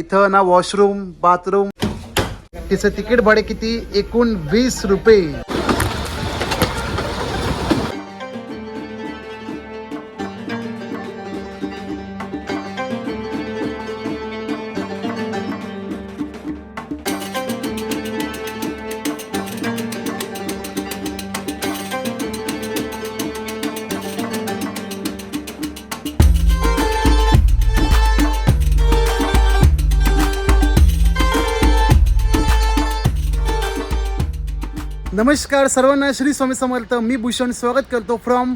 इथं ना washroom bathroom तिचं तिकीट भाडे किती? एकूण वीस रुपये. नमस्कार सर्वांना श्री स्वामी समर्थ. मी भूषण स्वागत करतो फ्रॉम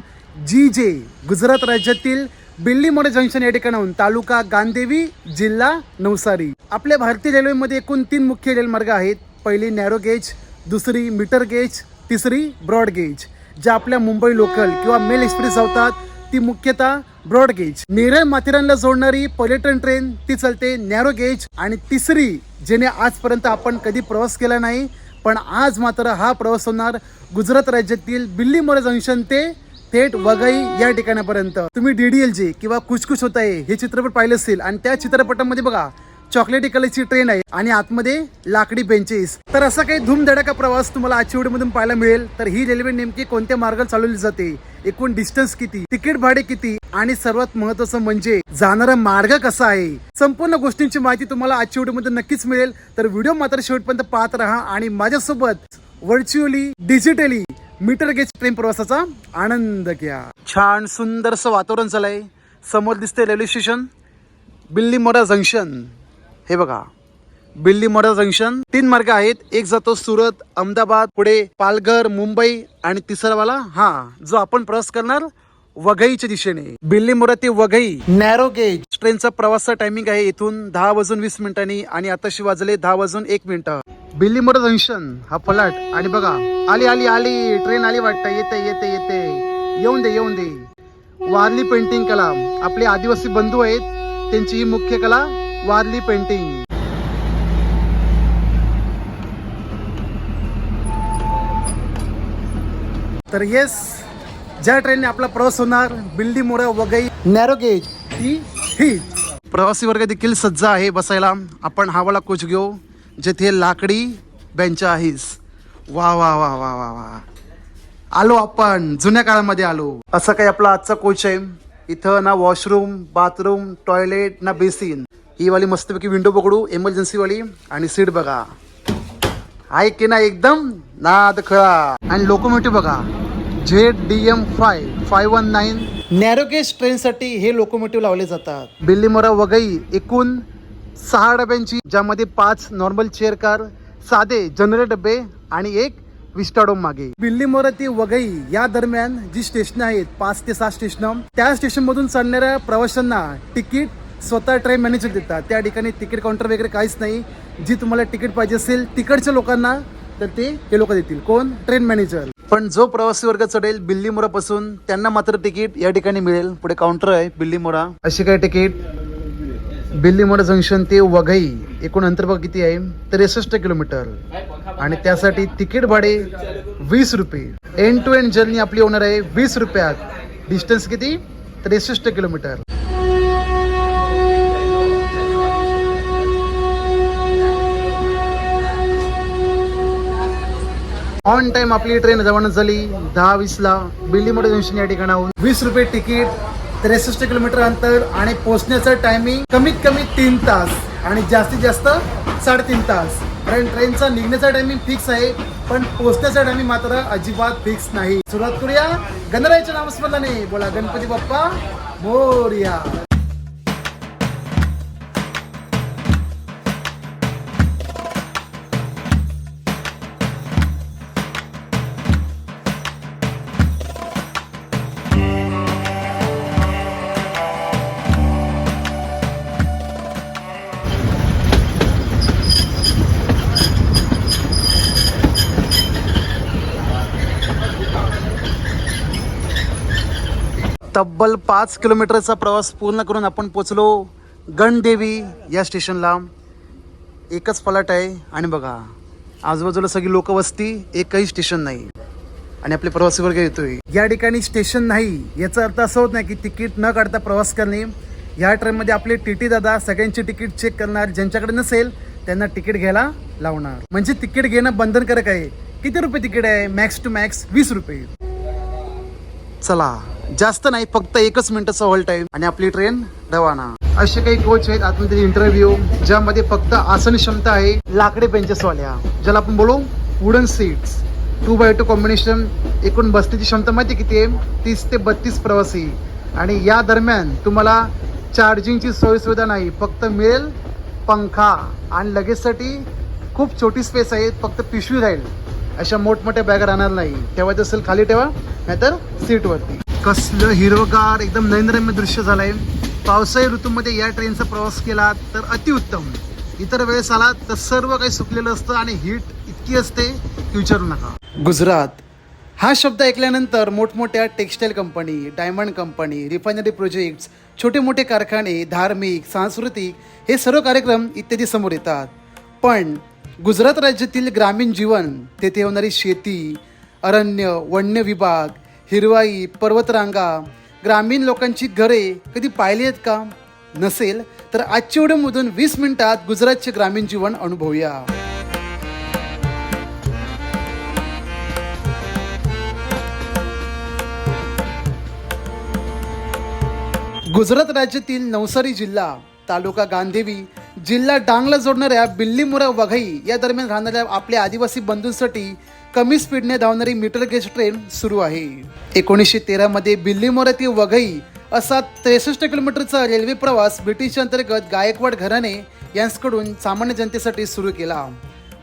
जी जे गुजरात राज्यातील बिल्ली मोडे जंक्शन या ठिकाणाहून. तालुका गांधेवी जिल्हा नवसारी. आपल्या भारतीय रेल्वेमध्ये एकूण तीन मुख्य रेलमार्ग आहेत. पहिली नॅरो गेज दुसरी मीटर गेज तिसरी ब्रॉड गेज ज्या आपल्या मुंबई लोकल किंवा मेल एक्सप्रेस धावतात ती मुख्यतः ब्रॉड गेज नेरळ माथेरानला जोडणारी पर्यटन ट्रेन ती चालते नॅरो गेज आणि तिसरी जेणे आजपर्यंत आपण कधी प्रवास केला नाही पण आज मात्र हा प्रवास होणार गुजरात राज्यातील बिल्ली मोरे जंक्शन ते थेट वगई या ठिकाणापर्यंत. तुम्ही डीडीएल किंवा कुछ कुछ होत आहे हे चित्रपट पाहिले असतील आणि त्या चित्रपटामध्ये बघा चॉकलेटी कलरची ट्रेन आहे आणि आतमध्ये लाकडी बेंचेस तर असा काही धूमधडाका प्रवास तुम्हाला आजच्या व्हिडिओमधून पाहायला मिळेल. तर ही रेल्वे नेमकी कोणत्या मार्गाला चालवली जाते? एकूण डिस्टन्स किती? तिकीट भाडे किती? आणि सर्वात महत्वाचं म्हणजे जाणारा मार्ग कसा आहे? संपूर्ण गोष्टींची माहिती तुम्हाला आजच्या व्हिडिओमध्ये नक्कीच मिळेल. तर व्हिडिओ मात्र शेवटपर्यंत पाहत राहा आणि माझ्यासोबत virtually digitally metre gauge train प्रवासाचा आनंद घ्या. छान सुंदरसं वातावरण झालंय. समोर दिसते रेल्वे स्टेशन बिल्ली मोरा जंक्शन हे बघा. बिल्ली मोरा जंक्शन. तीन मार्ग आहेत. एक जातो सुरत अहमदाबाद पुढे पालघर मुंबई आणि तिसरावाला हा जो आपण प्रवास करणार वघईच्या दिशेने. बिल्ली मोरा ते वघई. नॅरो गेज ट्रेनचा प्रवासचा टायमिंग आहे इथून दहा वाजून वीस मिनिटांनी आणि आताशी वाजले दहा वाजून एक मिनिट. बिल्ली मोरा जंक्शन हा फलाट आणि बघा आली आली आली. ट्रेन आली वाटतं. येते येते येते. येऊन दे येऊन दे. वारली पेंटिंग कला. आपले आदिवासी बंधू आहेत. त्यांची ही मुख्य कला वारली पेंटिंग तर येस ज्या ट्रेनने आपला प्रवास होणार बिल्डी मोरा वगई नॅरो गेज ती ही. प्रवासी वर्ग देखील सज्ज आहे बसायला. आपण हा वाला कोच घेऊ जेथे लाकडी बेंच आहेस. वा वा वा वा वा वा. आलो आपण जुन्या काळामध्ये आलो. असं काही आपला आजचा कोच आहे. इथं ना वॉशरूम बाथरूम टॉयलेट ना बेसिन ही वाली मस्तपैकी विंडो पकडू emergency वाली. आणि सीट बघा. आहे की ना एकदम? नाद खळा. आणि लोकोमोटिव्ह बघा. Z D M five five one nine narrow gauge ट्रेनसाठी हे लोकोमोटिव्ह लावले जातात. बिल्लीमोरा वगई एकूण सहा डब्यांची ज्यामध्ये पाच नॉर्मल चेअर कार साधे जनरल डबे आणि एक विस्टाडोम मागे. बिल्लीमोरा ती वगई या दरम्यान जी स्टेशन आहेत पाच ते सहा स्टेशन त्या स्टेशन मधून चालणाऱ्या प्रवाशांना तिकीट स्वतः ट्रेन मॅनेजर देतात. त्या ठिकाणी तिकीट काउंटर वगैरे काहीच नाही. जी तुम्हाला तिकीट पाहिजे असेल तिकडच्या लोकांना तर ते हे लोक देतील. कोण? ट्रेन मॅनेजर पण जो प्रवासी वर्ग चढेल बिल्लीमोरा पासून त्यांना मात्र तिकीट या ठिकाणी मिळेल. पुढे काउंटर आहे बिल्लीमोरा अशी काय तिकीट बिल्लीमोरा जंक्शन ते वघई. एकूण अंतर्भाग किती आहे? त्रेसष्ट किलोमीटर. आणि त्यासाठी तिकीट भाडे वीस रुपये. एंड टू एंड जर्नी आपली होणार आहे वीस रुपयात. डिस्टन्स किती? त्रेसष्ट किलोमीटर. ऑन टाइम आपली ट्रेन जवळ झाली. दहा वीसला बिल्लीमोडे जंक्शन या ठिकाणाहून. वीस रुपये तिकीट त्रेसष्ट किलोमीटर अंतर आणि पोहोचण्याचं टायमिंग कमीत कमी तीन तास आणि जास्तीत जास्त साडेतीन तास. कारण ट्रेनचा निघण्याचा टायमिंग फिक्स आहे पण पोहोचण्याचा टायमिंग मात्र अजिबात फिक्स नाही. सुरुवात करूया गणरायाच्या नामस्मरणाने. बोला गणपती बाप्पा मोर्या. तब्बल पाच किलोमीटरचा प्रवास पूर्ण करून आपण पोचलो गणदेवी या स्टेशनला. एकच फलाट आहे. आणि बघा आजूबाजूला सगळी लोकवस्ती एकही स्टेशन नाही. आणि आपले प्रवासी वर्ग येतोय. या ठिकाणी स्टेशन नाही याचा अर्थ असा होत नाही की तिकीट न काढता प्रवास करणे. या ट्रेनमध्ये आपले टी टी दादा सगळ्यांची तिकीट चेक करणार ज्यांच्याकडे नसेल त्यांना तिकीट घ्यायला लावणार. म्हणजे तिकीट घेणं बंधनकारक आहे. किती रुपये तिकीट आहे? मॅक्स टू मॅक्स वीस रुपये. चला. जास्त नाही फक्त एकच मिनिटाचा हॉल टाइम आणि आपली ट्रेन रवाना. असे काही कोच आहेत आतमध्ये इंटरव्ह्यू ज्यामध्ये फक्त आसन क्षमता आहे लाकडी बेंचेस वाल्या ज्याला आपण बोलू wooden seats two by two combination एकूण बसण्याची क्षमता माहिती किती आहे? तीस ते बत्तीस प्रवासी. आणि या दरम्यान तुम्हाला चार्जिंगची सोय सुविधा नाही फक्त मिळेल पंखा. आणि लगेचसाठी खूप छोटी स्पेस आहे फक्त पिशवी राहील. अशा मोठमोठ्या बॅग राहणार नाही. ठेवायचं असेल खाली ठेवा नाहीतर सीटवरती कसलं हिरवगार एकदम नैनरम्य दृश्य झालंय. पावसाळी ऋतूमध्ये या ट्रेनचा प्रवास केला तर अतिउत्तम. इतर वेळेस आला तर सर्व काही सुकलेलं असतं आणि हीट इतकी असते की विचारू नका. गुजरात. हा शब्द ऐकल्यानंतर मोठमोठ्या textile company diamond company refinery projects छोटे मोठे कारखाने धार्मिक सांस्कृतिक हे सर्व कार्यक्रम इत्यादी समोर येतात. पण गुजरात राज्यातील ग्रामीण जीवन तेथे होणारी शेती अरण्य वन्य विभाग हिरवाई पर्वतरांगा ग्रामीण लोकांची घरे कधी पाहिली आहेत का? नसेल तर आजच्या व्हिडिओमधून वीस मिनिटात गुजरातचे ग्रामीण जीवन अनुभवूया. गुजरात राज्यातील नवसारी जिल्हा तालुका गांधेवी जिल्हा डांगला जोडणाऱ्या बिल्लीमुरा वघई या दरम्यान राहणाऱ्या आपल्या आदिवासी बंधूंसाठी कमी स्पीडने धावणारी मीटर गेज ट्रेन सुरू आहे. एकोणीसशे तेरामध्ये बिल्लीमोरा ते वघई असा त्रेसष्ट किलोमीटरचा रेल्वे प्रवास ब्रिटिश अंतर्गत गायकवाड घराणे यांच्याकडून सामान्य जनतेसाठी सुरू केला.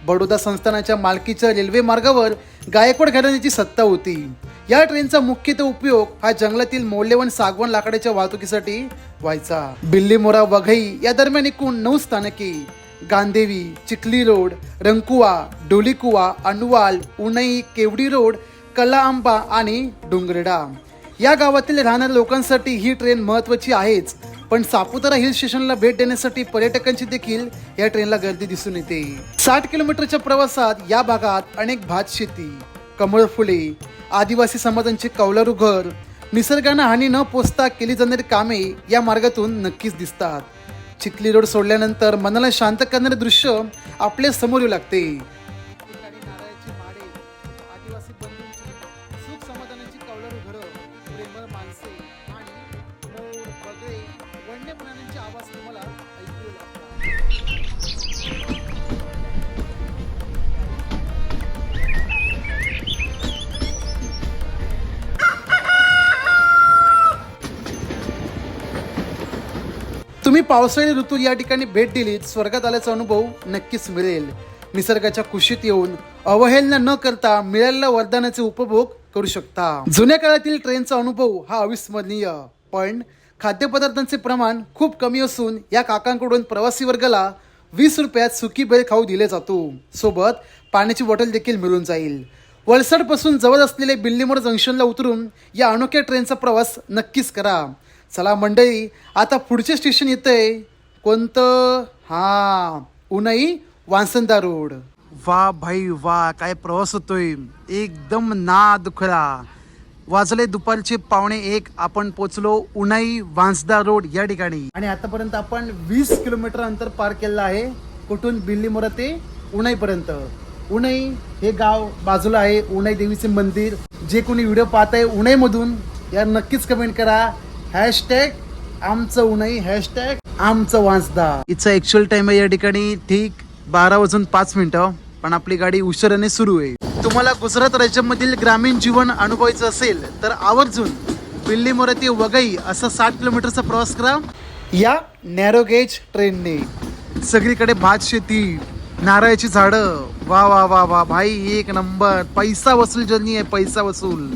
बडोदा संस्थानाच्या मालकीच्या रेल्वे मार्गावर गायकवाड घराण्याची सत्ता होती. या ट्रेनचा मुख्यतः उपयोग हा जंगलातील मौल्यवान सागवान लाकडाच्या वाहतुकीसाठी व्हायचा. बिल्लीमोरा वघई या दरम्यान एकूण नऊ स्थानके गांधेवी चिखली रोड रंकुवा डोलीकुवा अनवाल उनई केवडी रोड कला आंबा आणि डोंगरडा. या गावातील राहणाऱ्या लोकांसाठी ही ट्रेन महत्वाची आहेच पण सापुतारा हिल स्टेशनला भेट देण्यासाठी पर्यटकांची देखील या ट्रेनला गर्दी दिसून येते. साठ किलोमीटरच्या प्रवासात या भागात अनेक भात शेती कमळ फुले आदिवासी समाजांचे कौलारू घर निसर्गानं हानी न पोचता केली जाणारी कामे या मार्गातून नक्कीच दिसतात. चिखली रोड सोडल्यानंतर मनाला शांत करणारे दृश्य आपल्यासमोर येऊ लागते. तुम्ही पावसाळी ऋतू या ठिकाणी भेट दिलीत स्वर्गात आल्याचा अनुभव नक्कीच मिळेल. निसर्गाच्या कुशीत येऊन अवहेलना न करता मिळालेल्या वरदानाचे उपभोग करू शकता. जुन्या काळातील ट्रेनचा अनुभव हा अविस्मरणीय. पण खाद्यपदार्थांचे प्रमाण खूप कमी असून या काकांकडून प्रवासी वर्गाला वीस रुपयात सुकी बेळ खाऊ दिले जातो. सोबत पाण्याची बॉटल देखील मिळून जाईल. वलसाडपासून जवळ असलेले बिल्लीमोड जंक्शनला उतरून या अनोख्या ट्रेनचा प्रवास नक्कीच करा. चला मंडळी आता पुढचे स्टेशन येतंय. कोणतं? हा उनई वांसंदा रोड. वा भाई वा काय प्रवास होतोय. एकदम ना दुखला वाजले दुपारचे पावणे एक आपण पोचलो उनाई वांसदा रोड या ठिकाणी. आणि आतापर्यंत आपण वीस किलोमीटर अंतर पार केलं आहे. कुठून? बिल्लीमोरा ते उनाई पर्यंत. उनाई हे गाव बाजूला आहे. उनाई देवीचे मंदिर. जे कोणी व्हिडिओ पाहत आहे उनाई मधून यार नक्कीच कमेंट करा. हॅशटॅग आमचं उन्हाई हॅशटॅग आमचं वाचदा इथचा ऍक्च्युअल टाइम आहे या ठिकाणी ठीक बारा वाजून पाच मिनिटं हो. पण आपली गाडी उशिराने सुरू आहे तुम्हाला गुजरात राज्यामधील ग्रामीण जीवन अनुभवायचं असेल तर आवर्जून बिल्ली मोरा ते वगई असा साठ किलोमीटरचा प्रवास करा. या नॅरो गेज ट्रेनने सगळीकडे भात शेती नारळाची झाडं. वा वा वा वा भाई एक नंबर. पैसा वसूल जर्नी आहे पैसा वसूल.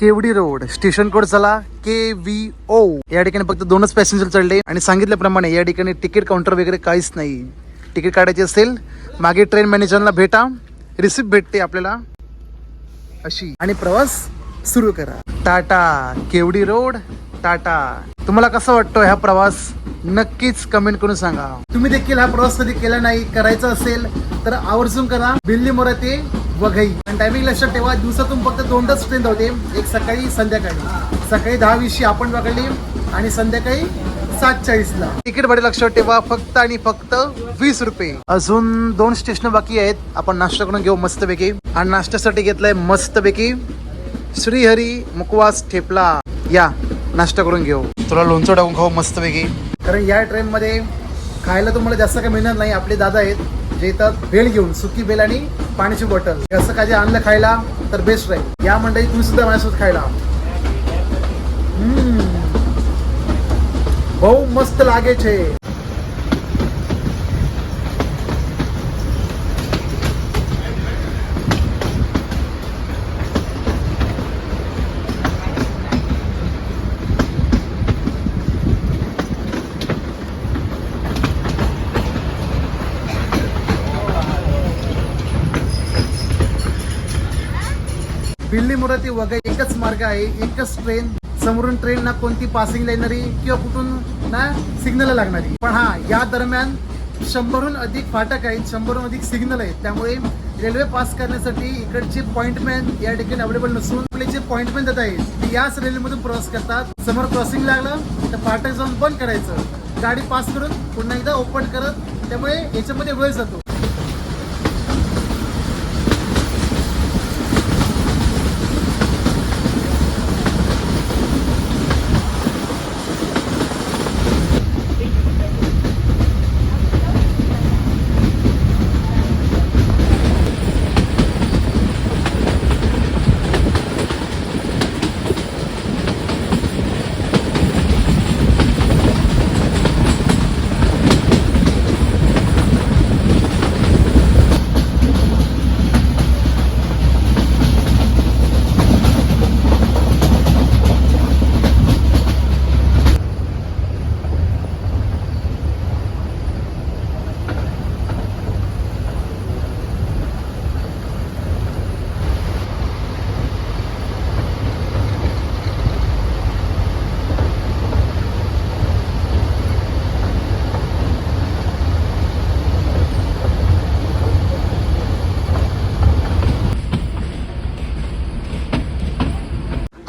केवडी रोड. स्टेशन कोड चला के व्ही ओ या ठिकाणी फक्त दोनच पॅसेंजर चढले आणि सांगितल्याप्रमाणे या ठिकाणी तिकीट काउंटर वगैरे काहीच नाही. तिकीट काढायची असेल मागे ट्रेन मॅनेजरला भेटा रिसिप्ट भेटते आपल्याला. अशी. आणि प्रवास सुरू करा. Tata Kevdi road. टाटा. तुम्हाला कसं वाटतं हा प्रवास? नक्कीच कमेंट करून सांगा. तुम्ही देखील हा प्रवास कधी केला नाही करायचा असेल तर आवर्जून करा. बिल्ली मोरा ते वघई. आणि टायमिंग लक्षात ठेवा दिवसातून फक्त दोनच ट्रेन धावते. एक सकाळी संध्याकाळी. सकाळी दहा वीसची आपण पकडली आणि संध्याकाळी सात चाळीसला तिकीट भाडे लक्षात ठेवा फक्त आणि फक्त वीस रुपये. अजून दोन स्टेशन बाकी आहेत. आपण नाश्ता करून घेऊ मस्तपैकी. आणि नाश्त्यासाठी घेतलाय मस्तपैकी. श्रीहरी मुकवास ठेपला. या. नाश्ता करून घेऊ. तुला लोणचं टाकून खाऊ मस्तपैकी. कारण या ट्रेनमध्ये खायला तुम्हाला जास्त काही मिळणार नाही. आपले दादा आहेत जे येतात बेल घेऊन सुकी बेल आणि पाण्याची बॉटल. असं काही आणलं खायला तर बेस्ट राहील. या मंडळी तुम्ही सुद्धा माझ्यासोबत खायला. भाऊ मस्त लागे छे. છે ते वगैरे एकच मार्ग आहे एकच ट्रेन समोरून ट्रेन ना कोणती पासिंग येणारी किंवा कुठून ना सिग्नल लागणारी. पण हा या दरम्यान शंभरहून अधिक फाटक आहेत शंभरहून अधिक सिग्नल आहेत. त्यामुळे रेल्वे पास करण्यासाठी इकडचे पॉइंटमॅन या ठिकाणी अवेलेबल नसून आपले जे पॉइंटमॅन देत आहेत ते याच रेल्वेमधून प्रवास करतात. समोर क्रॉसिंग लागलं तर फाटक जाऊन बंद करायचं. गाडी पास करून पुन्हा एकदा ओपन करत त्यामुळे याच्यामध्ये वेळ जातो.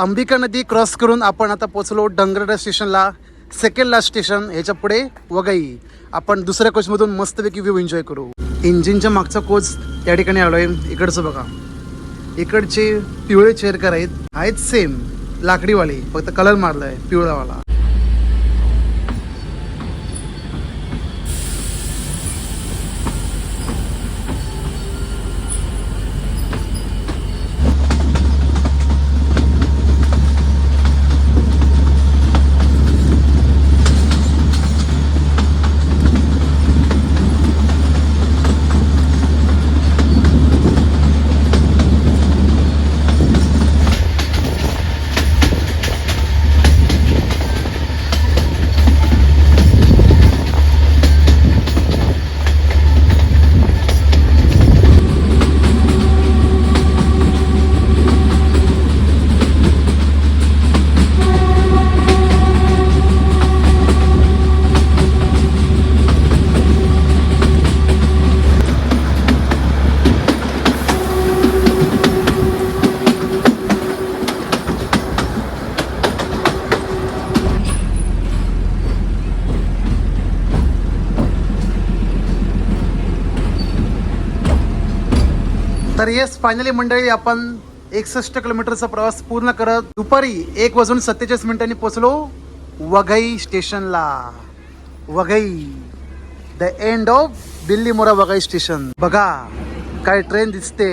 अंबिका नदी क्रॉस करून आपण आता पोचलो डंगरडा स्टेशनला सेकंड लास्ट स्टेशन ह्याच्या पुढे वगई. आपण दुसऱ्या कोचमधून मस्तपैकी व्ह्यू एन्जॉय करू. इंजिनच्या मागचा कोच त्या ठिकाणी आलोय. इकडचं बघा. इकडचे पिवळे चेअरकर आहेत. आहेत सेम लाकडीवाले. फक्त कलर मारलाय पिवळावाला. येस फायनली मंडळी आपण एकसष्ट किलोमीटरचा प्रवास पूर्ण करत दुपारी एक वाजून सत्तेचाळीस मिनिटांनी पोचलो वघई स्टेशनला. Waghai the end of Delhi मोरा वघई स्टेशन. बघा काय ट्रेन दिसते.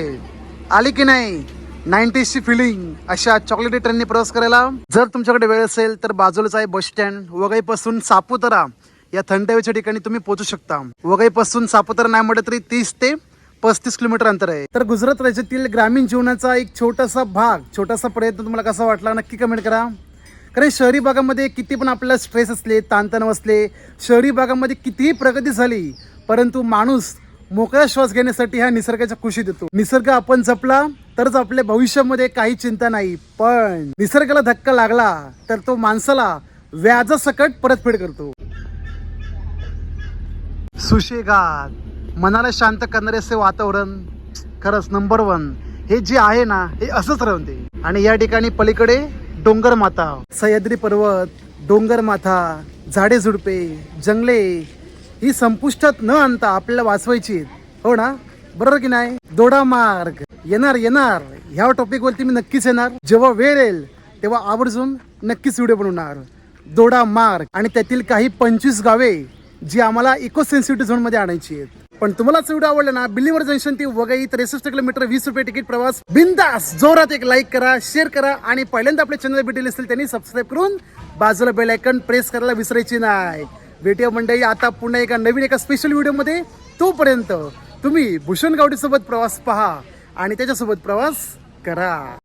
आली की नाही? नाईन्टीजची फिलिंग अशा चॉकलेटी ट्रेनने प्रवास करायला. जर तुमच्याकडे वेळ असेल तर बाजूलाच आहे बस स्टँड वघईपासून सापुतारा या थंड हवेच्या ठिकाणी तुम्ही पोहोचू शकता. वघईपासून सापुतारा नाही म्हटलं तरी तीस ते पस्तीस किलोमीटर अंतर आहे. तर गुजरात राज्यातील ग्रामीण जीवनाचा एक छोटासा भाग छोटासा प्रयत्न तुम्हाला कसा वाटला नक्की कमेंट करा. कारण शहरी भागामध्ये किती पण आपल्याला स्ट्रेस असले ताणतणाव असले शहरी भागामध्ये कितीही प्रगती झाली परंतु माणूस मोकळा श्वास घेण्यासाठी ह्या निसर्गाच्या खुशी देतो निसर्ग आपण जपला तरच आपल्या भविष्यामध्ये काही चिंता नाही. पण निसर्गाला धक्का लागला तर तो माणसाला व्याजासकट परतफेड करतो. सुशेगात मनाला शांत करणारे असे वातावरण खरंच नंबर वन हे जे आहे ना हे असंच राहते आणि या ठिकाणी पलीकडे डोंगर माता. सह्याद्री पर्वत डोंगर माथा झाडे झुडपे जंगले ही संपुष्टात न आणता आपल्याला वाचवायची हो ना? बरोबर की नाही? दोडा मार्ग. येणार येणार. ह्या टॉपिक वरती मी नक्कीच येणार. जेव्हा वेळ येईल तेव्हा आवर्जून नक्कीच व्हिडिओ बनवणार. दोडा मार्ग. आणि त्यातील काही पंचवीस गावे जी आम्हाला इको सेन्सिटिव्ह झोनमध्ये आणायची आहेत. पण तुम्हालाच व्हिडिओ आवडला ना बिल्लीवर जंक्शन ती वगैरे त्रेसष्ट किलोमीटर वीस रुपये तिकीट प्रवास. बिंदास जोरात एक लाईक करा शेअर करा आणि पहिल्यांदा आपले चॅनल भेटेल असतील त्यांनी सबस्क्राईब करून बाजूला बेल आयकन प्रेस करायला विसरायची नाही. भेटूया मंडळी आता पुन्हा एका नवीन एका स्पेशल व्हिडिओमध्ये तोपर्यंत तुम्ही भूषण गावडीसोबत प्रवास पहा आणि त्याच्यासोबत प्रवास करा.